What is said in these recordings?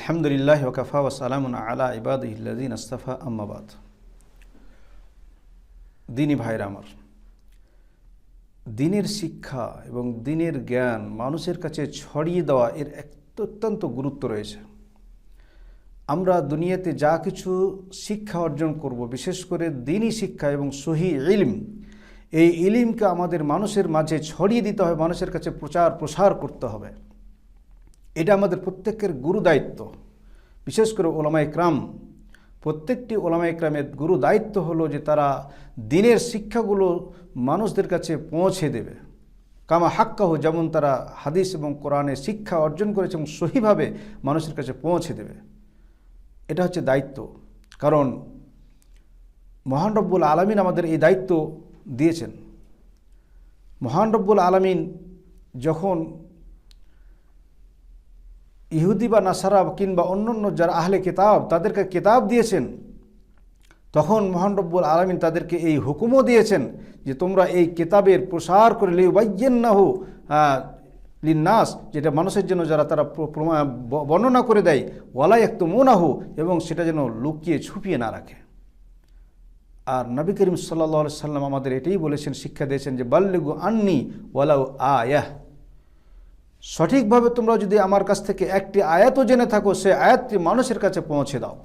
আলহামদুলিল্লাহ ওকাফা ওসালাম আলা ইবাদ ইবাদিন আস্তাফা আম্মাবাদ দিনী ভাইরা আমার, দিনের শিক্ষা এবং দিনের জ্ঞান মানুষের কাছে ছড়িয়ে দেওয়া এর এক অত্যন্ত গুরুত্ব রয়েছে। আমরা দুনিয়াতে যা কিছু শিক্ষা অর্জন করব, বিশেষ করে দিনই শিক্ষা এবং সহি ইলম, এই ইলিমকে আমাদের মানুষের মাঝে ছড়িয়ে দিতে হবে, মানুষের কাছে প্রচার প্রসার করতে হবে। এটা আমাদের প্রত্যেকের গুরু দায়িত্ব। বিশেষ করে ওলামা ইকরাম, প্রত্যেকটি ওলামা ইকরামের গুরু দায়িত্ব হলো যে তারা দিনের শিক্ষাগুলো মানুষদের কাছে পৌঁছে দেবে। কামা হাক্কাহ, যেমন তারা হাদিস এবং কোরআনের শিক্ষা অর্জন করেছে এবং সহিভাবে মানুষের কাছে পৌঁছে দেবে। এটা হচ্ছে দায়িত্ব। কারণ মহান রব্বুল আলমিন আমাদের এই দায়িত্ব দিয়েছেন। মহান রব্বুল আলমিন যখন ইহুদি বা নাসারা কিংবা অন্যান্য যারা আহলে কিতাব, তাদেরকে কিতাব দিয়েছেন। তখন মহান রব্বুল আলমিন তাদেরকে এই হুকুমও দিয়েছেন যে তোমরা এই কিতাবের প্রসার করে লিবাইয়েন না হো লিন্নাস, যেটা মানুষের জন্য যারা তারা বর্ণনা করে দেয় ওয়ালাই একটু মোনাহু এবং সেটা যেন লুকিয়ে ছুপিয়ে না রাখে। আর নবী করিম সাল্লা সাল্লাম আমাদের এটাই বলেছেন, শিক্ষা দিয়েছেন যে, বাল্লিগু আন্নি ওয়ালাউ আয়াহ। সঠিকভাবে তোমরা যদি আমার কাছ থেকে একটি আয়াতও জেনে থাকো, সে আয়াতটি মানুষের কাছে পৌঁছে দাও।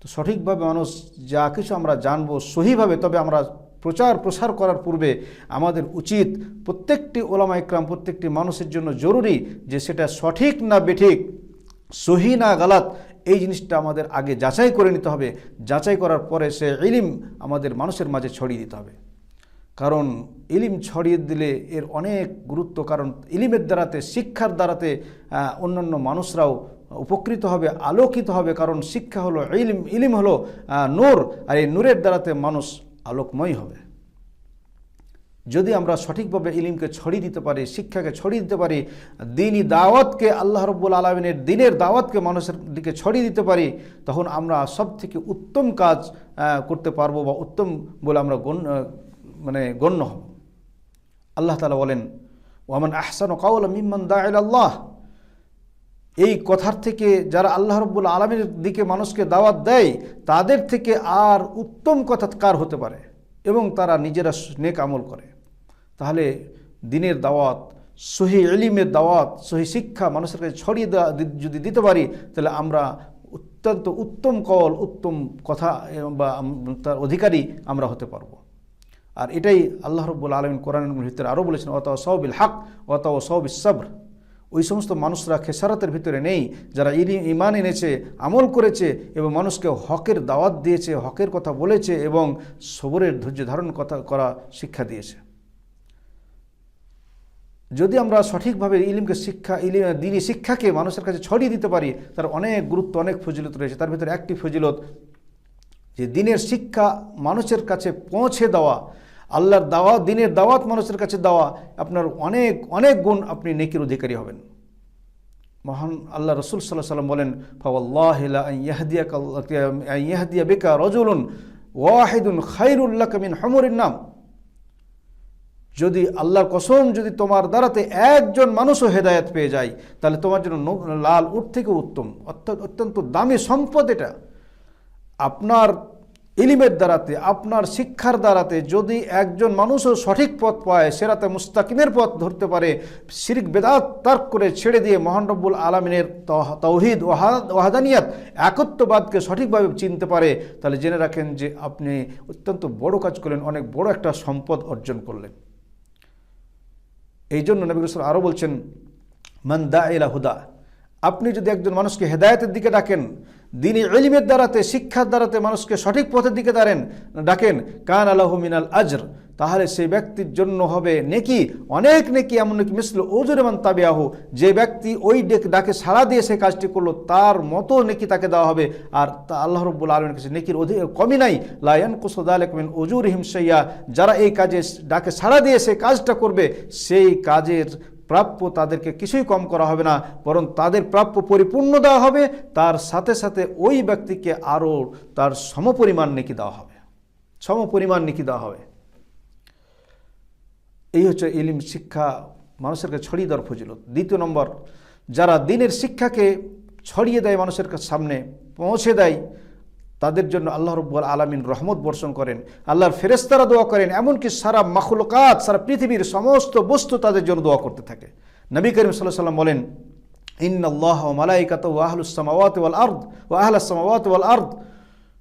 তো সঠিকভাবে মানুষ যা কিছু আমরা জানব সহিভাবে, তবে আমরা প্রচার প্রসার করার পূর্বে আমাদের উচিত প্রত্যেকটি ওলামা ইকরাম, প্রত্যেকটি মানুষের জন্য জরুরি যে সেটা সঠিক না বেঠিক, সহি না গালাত, এই জিনিসটা আমাদের আগে যাচাই করে নিতে হবে। যাচাই করার পরে সে ইলিম আমাদের মানুষের মাঝে ছড়িয়ে দিতে হবে। কারণ ইলিম ছড়িয়ে দিলে এর অনেক গুরুত্ব, কারণ ইলিমের দ্বারাতে, শিক্ষার দ্বারাতে অন্যান্য মানুষরাও উপকৃত হবে, আলোকিত হবে, কারণ শিক্ষা হলো ইলিম ইলিম হলো নূর, আর এই নূরের দ্বারাতে মানুষ আলোকময় হবে। যদি আমরা সঠিকভাবে ইলিমকে ছড়িয়ে দিতে পারি, শিক্ষাকে ছড়িয়ে দিতে পারি দিনই দাওয়াতকে আল্লাহ রব্বুল আলমিনের দিনের দাওয়াতকে মানুষের দিকে ছড়িয়ে দিতে পারি, তখন আমরা সব থেকে উত্তম কাজ করতে পারব বা উত্তম বলে আমরা গণ্য মানে গণ্য হব। আল্লাহ তালা বলেন, ওয়ামান আহসান কাউল মিম্মান দা আল্লাহ। এই কথার থেকে যারা আল্লাহ রব্বুল আলমীর দিকে মানুষকে দাওয়াত দেয়, তাদের থেকে আর উত্তম কথা কার হতে পারে? এবং তারা নিজেরা নেক আমল করে। তাহলে দিনের দাওয়াত, সহি এলিমের দাওয়াত, সহি শিক্ষা মানুষের কাছে ছড়িয়ে দেওয়া যদি দিতে পারি, তাহলে আমরা অত্যন্ত উত্তম কল, উত্তম কথা, বা তার অধিকারী আমরা হতে পারব। আর এটাই আল্লাহ রব্বুল আলমিন কোরআন ভিতরে আরও বলেছেন অত সবিল হক অত সবিল সবর। ওই সমস্ত মানুষরা খেসারতের ভিতরে নেই, যারা ইমান এনেছে, আমল করেছে এবং মানুষকে হকের দাওয়াত দিয়েছে, হকের কথা বলেছে এবং সবরের ধৈর্য ধারণ কথা করা শিক্ষা দিয়েছে। যদি আমরা সঠিকভাবে ইলিমকে শিক্ষা ইলিম দিনী শিক্ষাকে মানুষের কাছে ছড়িয়ে দিতে পারি, তার অনেক গুরুত্ব, অনেক ফজিলত রয়েছে। তার ভিতরে একটি ফজিলত, যে দিনের শিক্ষা মানুষের কাছে পৌঁছে দেওয়া আল্লাহর দাওয়াত, দিনের দাওয়াত মানুষের কাছে দেওয়া আপনার অনেক অনেক গুণ আপনি নেকির অধিকারী হবেন। মহান আল্লাহ রসুল সাল্লাহ সাল্লাম বলেন ফাওয়াল্লাহিয়া বেকা রজুলুন ওয়াহিদুন খাইরুল্লাহ কামিন হমরিন নাম। যদি আল্লাহর কসম যদি তোমার দ্বারাতে একজন মানুষও হেদায়ত পেয়ে যায়, তাহলে তোমার জন্য লাল উঠ থেকে উত্তম। অত্যন্ত দামি সম্পদ এটা। আপনার ইলিমের দ্বারাতে, আপনার শিক্ষার দ্বারাতে যদি একজন মানুষও সঠিক পথ পায় সেরাতে মুস্তাকিমের পথ ধরতে পারে, শিরিক, বেদাত তার্ক করে ছেড়ে দিয়ে মহানরব্বুল আলমিনের তৌহিদ ওয়াহাদানিয়াত একত্ববাদকে সঠিকভাবে চিনতে পারে, তাহলে জেনে রাখেন যে আপনি অত্যন্ত বড় কাজ করলেন, অনেক বড় একটা সম্পদ অর্জন করলেন। এই জন্য নবী আরও বলছেন, মান দা এলা হুদা আপনি যদি একজন মানুষকে হেদায়তের দিকে ডাকেন দিনী এলিমের দ্বারাতে, শিক্ষার দ্বারাতে মানুষকে সঠিক পথের দিকে দাঁড়েন ডাকেন, কান আলাহ মিনাল আজর তাহলে সেই ব্যক্তির জন্য হবে নেকি, অনেক নেকি, এমন নাকি, মিসল ওজুরেমান তাবিয়াহু যে ব্যক্তি ওই ডাকে সাড়া দিয়ে সে কাজটি করল, তার মতো নেকি তাকে দেওয়া হবে। আর তা আল্লাহ রব্বুল আলমের কাছে নেকির অধিক কমই নাই। লায়ন কুসদালেকমিন ওজুর হিমসাইয়া যারা এই কাজে, ডাকে সাড়া দিয়ে সে কাজটা করবে, সেই কাজের প্রাপ্য তাদেরকে কিছুই কম করা হবে না, বরং তাদের প্রাপ্য পরিপূর্ণ দেওয়া হবে, তার সাথে সাথে ওই ব্যক্তিকে আরও তার সমপরিমাণ নেকি দেওয়া হবে। সমপরিমাণ নেকি দেওয়া হবে। এই হচ্ছে ইলিম, শিক্ষা মানুষের কাছে ছড়িয়ে দেওয়ার ফজিলত। দ্বিতীয় নম্বর, যারা দিনের শিক্ষাকে ছড়িয়ে দেয় মানুষের সামনে, পৌঁছে দেয় তাদের জন্য আল্লাহ রব্বুল আলমিন রহমত বর্ষণ করেন, আল্লাহর ফেরেস্তারা দোয়া করেন, এমনকি সারা মাখলুকাত, সারা পৃথিবীর সমস্ত বস্তু তাদের জন্য দোয়া করতে থাকে। নবী করিম সাল্লাহ সাল্লাম বলেন ইন আল্লাহ মালাইকাত আহলুসামাওয়াত ওয়াল আর্দ ও আহলাসামাওয়াত ওয়াল আর্দ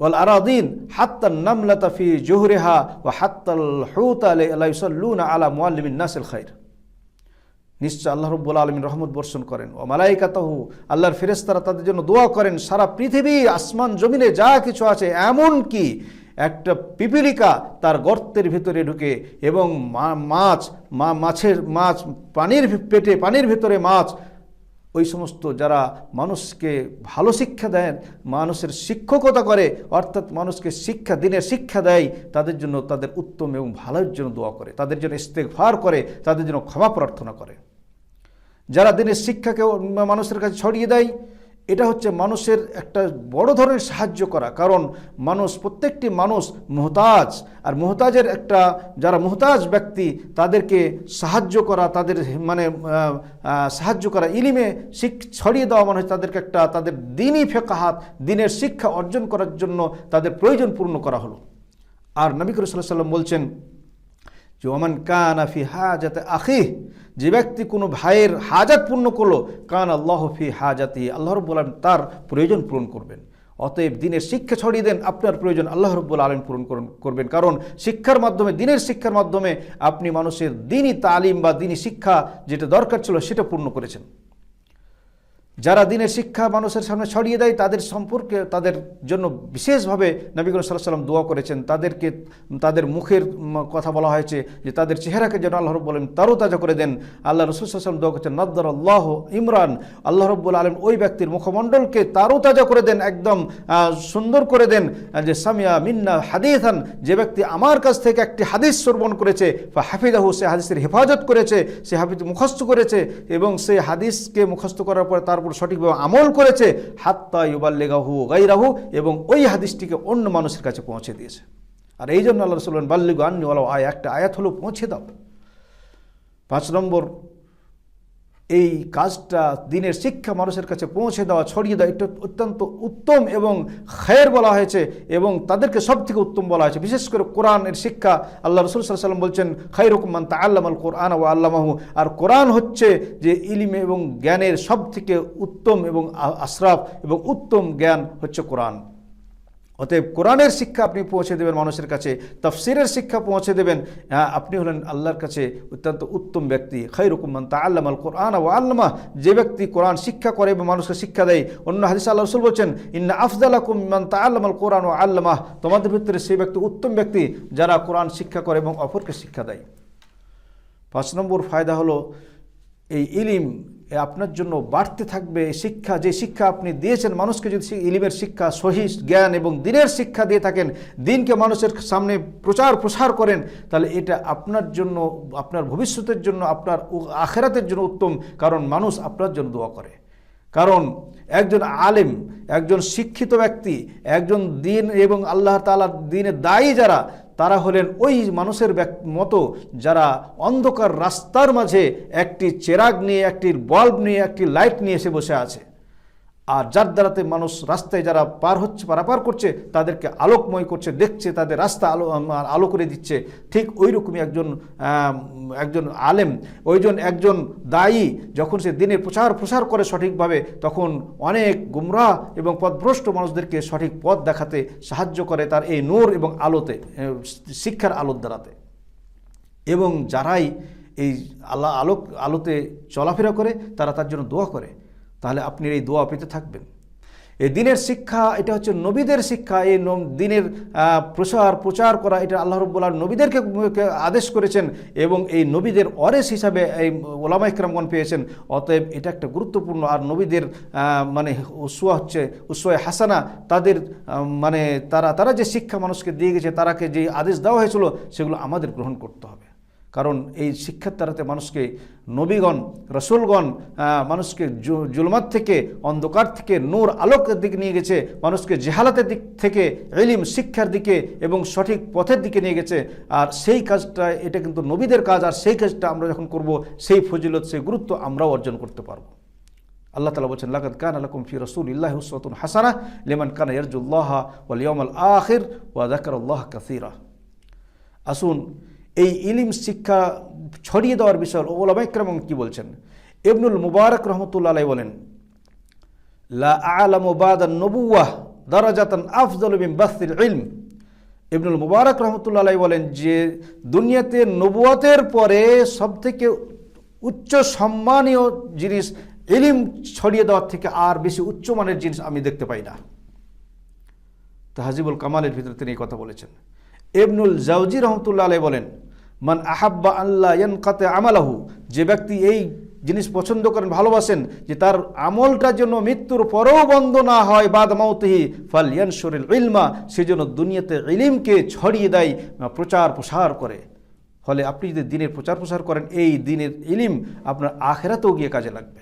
ওয়াল আরাদিন হাত্তা নামলাতা ফি জোহরেহা ও হাত্তাল হুতা ইউসাল্লুনা আলা মুআল্লিমিন নাসিল খাইর। নিশ্চয় আল্লাহ রব্বুল আলমিন রহমত বর্ষণ করেন। ও মালাইকাতাহু, আল্লাহর ফেরেস্তারা তাদের জন্য দোয়া করেন, সারা পৃথিবী, আসমান, জমিনে যা কিছু আছে এমন কি একটা পিপিলিকা তার গর্তের ভিতরে ঢুকে এবং মাছ, মা, মাছের মাছ, পানির পেটে পানির ভিতরে মাছ, ওই সমস্ত যারা মানুষকে ভালো শিক্ষা দেন, মানুষের শিক্ষকতা করে, অর্থাৎ মানুষকে শিক্ষা, দিনের শিক্ষা দেয়, তাদের জন্য তাদের উত্তম এবং ভালোর জন্য দোয়া করে, তাদের জন্য ইস্তেকফার করে, তাদের জন্য ক্ষমা প্রার্থনা করে। যারা দিনের শিক্ষাকে মানুষের কাছে ছড়িয়ে দেয়, এটা হচ্ছে মানুষের একটা বড় ধরনের সাহায্য করা। কারণ মানুষ, প্রত্যেকটি মানুষ মোহতাজ। আর মোহতাজের একটা, যারা মোহতাজ ব্যক্তি, তাদেরকে সাহায্য করা, তাদের মানে সাহায্য করা, ইলিমে শিখ ছড়িয়ে দেওয়া মানে তাদেরকে একটা, তাদের দিনই ফেকাহাত, দিনের শিক্ষা অর্জন করার জন্য তাদের প্রয়োজন পূর্ণ করা হলো। আর নবী করিম সাল্লাহ সাল্লাম বলছেন, যে ওমান কানা ফি হাজাতে আখি যে ব্যক্তি কোনো ভাইয়ের হাজাত পূর্ণ করল, কান আল্লাহ ফি হাজাতি আল্লাহ রব্বুল আলম তার প্রয়োজন পূরণ করবেন। অতএব দিনের শিক্ষা ছড়িয়ে দেন, আপনার প্রয়োজন আল্লাহ রব্বুল আলম পূরণ করবেন। কারণ শিক্ষার মাধ্যমে, দিনের শিক্ষার মাধ্যমে আপনি মানুষের দিনই তালিম বা দিনই শিক্ষা যেটা দরকার ছিল সেটা পূর্ণ করেছেন। যারা দিনের শিক্ষা মানুষের সামনে ছড়িয়ে দেয়, তাদের সম্পর্কে, তাদের জন্য বিশেষভাবে নবী করিম সাল্লাহ সাল্লাম দোয়া করেছেন। তাদেরকে, তাদের মুখের কথা বলা হয়েছে যে তাদের চেহারাকে যেন আল্লাহ রব বলেন তারও তাজা করে দেন। আল্লাহ রসুল সাল্লাম দোয়া করছেন নদ্দর আল্লাহ ইমরান। আল্লাহ রব্বুল আলম ওই ব্যক্তির মুখমণ্ডলকে তারও তাজা করে দেন, একদম সুন্দর করে দেন, যে সামিয়া মিন্না হাদিসান, যে ব্যক্তি আমার কাছ থেকে একটি হাদিস শ্রবণ করেছে বা হাফিজাহু সে হাদিসের হেফাজত করেছে, সে হাফিজ মুখস্থ করেছে এবং সে হাদিসকে মুখস্থ করার পরে তার উপর সঠিকভাবে আমল করেছে, হাত্তা ইউবাল্লেগাহু গাইরাহু এবং ওই হাদিসটিকে অন্য মানুষের কাছে পৌঁছে দিয়েছে। আর এই জন্য আল্লাহ রসুল্লান বাল্লিগু আন্নি ওয়ালা আয়, একটা আয়াত হলো পৌঁছে দাও। পাঁচ নম্বর এই কাজটা দিনের শিক্ষা মানুষের কাছে পৌঁছে দেওয়া, ছড়িয়ে দেওয়া, এটা অত্যন্ত উত্তম এবং খায়ের বলা হয়েছে এবং তাদেরকে সব থেকে উত্তম বলা হয়েছে। বিশেষ করে কোরআনের শিক্ষা, আল্লাহ রসুল সাল্লাম বলছেন খাই রকমান তা আল্লাম আল কোরআন ও আল্লামাহু। আর কোরআন হচ্ছে যে ইলিমে এবং জ্ঞানের সব থেকে উত্তম এবং আশরাফ এবং উত্তম জ্ঞান হচ্ছে কোরআন। অতএব কোরআনের শিক্ষা আপনি পৌঁছে দেবেন মানুষের কাছে তফসিরের শিক্ষা পৌঁছে দেবেন। হ্যাঁ, আপনি হলেন আল্লাহর কাছে অত্যন্ত উত্তম ব্যক্তি। খাই রকমান তা আল্লাম আল কোরআন ও আল্লামা। যে ব্যক্তি কোরআন শিক্ষা করে এবং মানুষকে শিক্ষা দেয় অন্য হাদিস আল্লাহ রসুল বলছেন ইন্না আফজাল মান তা আল্লাম আল কোরআন ও আল্লামা। তোমাদের ভিতরে সেই ব্যক্তি উত্তম ব্যক্তি যারা কোরআন শিক্ষা করে এবং অপরকে শিক্ষা দেয়। পাঁচ নম্বর ফায়দা হলো এই ইলিম আপনার জন্য বাড়তে থাকবে শিক্ষা। যে শিক্ষা আপনি দিয়েছেন, মানুষকে যদি ইলিমের শিক্ষা, সহি জ্ঞান এবং দিনের শিক্ষা দিয়ে থাকেন, দিনকে মানুষের সামনে প্রচার প্রসার করেন, তাহলে এটা আপনার জন্য, আপনার ভবিষ্যতের জন্য, আপনার আখেরাতের জন্য উত্তম, কারণ মানুষ আপনার জন্য দোয়া করে। কারণ একজন আলেম, একজন শিক্ষিত ব্যক্তি, একজন দিন এবং আল্লাহ তালার দিনের দায়ী যারা তারা হলেন ওই মানুষের মতো যারা অন্ধকার রাস্তার মাঝে একটি চেরাগ নিয়ে, একটি বাল্ব নিয়ে, একটি লাইট নিয়ে এসে বসে আছে। আর যার দ্বারাতে মানুষ রাস্তায় যারা পার হচ্ছে, পারাপার করছে, তাদেরকে আলোকময় করছে, দেখছে, তাদের রাস্তা আলো আলো করে দিচ্ছে। ঠিক ওই রকমই একজন একজন আলেম ওইজন একজন দায়ী, যখন সে দিনের প্রচার প্রসার করে সঠিকভাবে, তখন অনেক গুমরাহ এবং পথভ্রষ্ট মানুষদেরকে সঠিক পথ দেখাতে সাহায্য করে তার এই নূর এবং আলোতে শিক্ষার আলোর দ্বারাতে। এবং যারাই এই আল্লাহ আলোক, আলোতে চলাফেরা করে, তারা তার জন্য দোয়া করে। তাহলে আপনি এই দোয়া পেতে থাকবেন। এই দিনের শিক্ষা, এটা হচ্ছে নবীদের শিক্ষা, এই দিনের প্রসার, প্রচার করা, এটা আল্লাহ রব্বুল্লাহ নবীদেরকে আদেশ করেছেন এবং এই নবীদের অরেস হিসাবে এই ওলামা ইকরামগণ পেয়েছেন। অতএব এটা একটা গুরুত্বপূর্ণ, আর নবীদের মানে উসুয়া হচ্ছে উসুয়া হাসানা, তাদের মানে তারা তারা যে শিক্ষা মানুষকে দিয়ে গেছে, তারাকে যে আদেশ দেওয়া হয়েছিল, সেগুলো আমাদের গ্রহণ করতে হবে। কারণ এই শিক্ষার দ্বারাতে মানুষকে নবীগণ, রসুলগণ মানুষকে জুলমাত থেকে, অন্ধকার থেকে, নূর আলোকের দিকে নিয়ে গেছে, মানুষকে জেহালাতের দিক থেকে এলিম শিক্ষার দিকে এবং সঠিক পথের দিকে নিয়ে গেছে। আর সেই কাজটা, এটা কিন্তু নবীদের কাজ, আর সেই কাজটা আমরা যখন করব, সেই ফজিলত, সেই গুরুত্ব আমরাও অর্জন করতে পারব। আল্লাহ তালা বলছেন লাকাত কান আলাকুম ফি রসুল ইল্লাহ উসওয়াতুন হাসানা লিমান কানা ইয়ারজুল্লাহ ওয়াল আখির ওয়া যাকারাল্লাহ কাসীরা। আসুন এই ইলিম শিক্ষা ছড়িয়ে দেওয়ার বিষয় ওলামাইক্রম কি বলছেন? ইবনুল মুবারক রহমতুল্লাহ বলেন, লা আলামু বাদা নবুয়াহ দারাজাতান আফজালু মিন বাসতিল ইলম। ইবনুল মুবারক রহমতুল্লাহ বলেন যে দুনিয়াতে নবুয়াতের পরে সবথেকে উচ্চ সম্মানীয় জিনিস ইলিম ছড়িয়ে দেওয়ার থেকে আর বেশি উচ্চমানের জিনিস আমি দেখতে পাই না। তাহাজিবুল কামালের ভিতরে তিনি এই কথা বলেছেন। এবনুল জাউজি রহমতুল্লাহ আলাই বলেন মান আহাব্বা আল্লাহ ইয়ান কাতে আমালাহু। যে ব্যক্তি এই জিনিস পছন্দ করেন, ভালোবাসেন, যে তার আমলটা যেন মৃত্যুর পরেও বন্ধ না হয় বাদ মাউতিহি ফাল ইয়ানসুরিল ইলমা সেজন্য দুনিয়াতে ইলিমকে ছড়িয়ে দেয়, প্রচার প্রসার করে। ফলে আপনি যদি দিনের প্রচার প্রসার করেন, এই দিনের ইলিম আপনার আখেরাতেও গিয়ে কাজে লাগবে।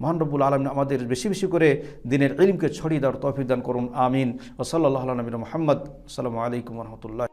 মহানরবুল আলম আমাদের বেশি বেশি করে দিনের ইলিমকে ছড়িয়ে দেওয়ার তৌফিক দান করুন, আমিন। ও সাল্লাহ নবীন মোহাম্মদ। আসসালামু আলাইকুম রহমতুল্লাহ।